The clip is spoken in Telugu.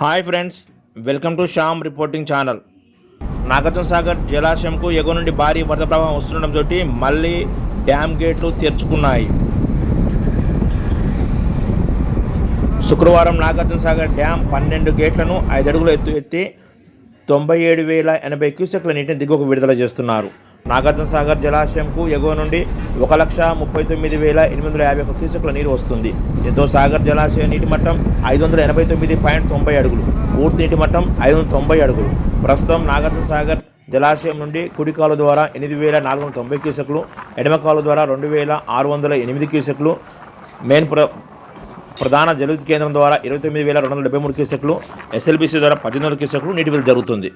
Hi friends welcome to Shyam reporting channel. Nagarjuna Sagar జలాశయంకు ఎగువ నుండి భారీ వరద ప్రభావం వస్తుండటంతో మళ్ళీ డ్యామ్ గేట్లు తెరుచుకున్నాయి. శుక్రవారం నాగార్జున సాగర్ డ్యామ్ పన్నెండు గేట్లను ఐదు ఎత్తు ఎత్తి తొంభై ఏడు వేల ఎనభై క్యూసెక్ల నీటిని దిగువకు విడుదల చేస్తున్నారు. నాగార్జున సాగర్ జలాశయంకు ఎగువ నుండి ఒక లక్ష ముప్పై తొమ్మిది వేల ఎనిమిది వందల యాభై ఒక క్యూసెక్ల నీరు వస్తుంది. దీంతో సాగర్ జలాశయ నీటి మట్టం ఐదు వందల ఎనభై తొమ్మిది పాయింట్ తొంభై అడుగులు పూర్తి నీటి మట్టం ఐదు వందల తొంభై అడుగులు. ప్రస్తుతం నాగార్జున సాగర్ జలాశయం నుండి కుడి కాలు ద్వారా ఎనిమిది వేల నాలుగు వందల తొంభై క్యూసెక్లు ఎడమ కాలు ద్వారా రెండు వేల ఆరు వందల ఎనిమిది క్యూసెక్లు మెయిన్ ప్ర ప్రధాన జలవిద్యుత్ కేంద్రం ద్వారా ఇరవై తొమ్మిది వేల రెండు వందల డెబ్బై మూడు క్యూసెక్లు ఎస్ఎల్బీసీ ద్వారా పద్దెనిమిది క్యూసెక్లు నీటి విడుదల జరుగుతుంది.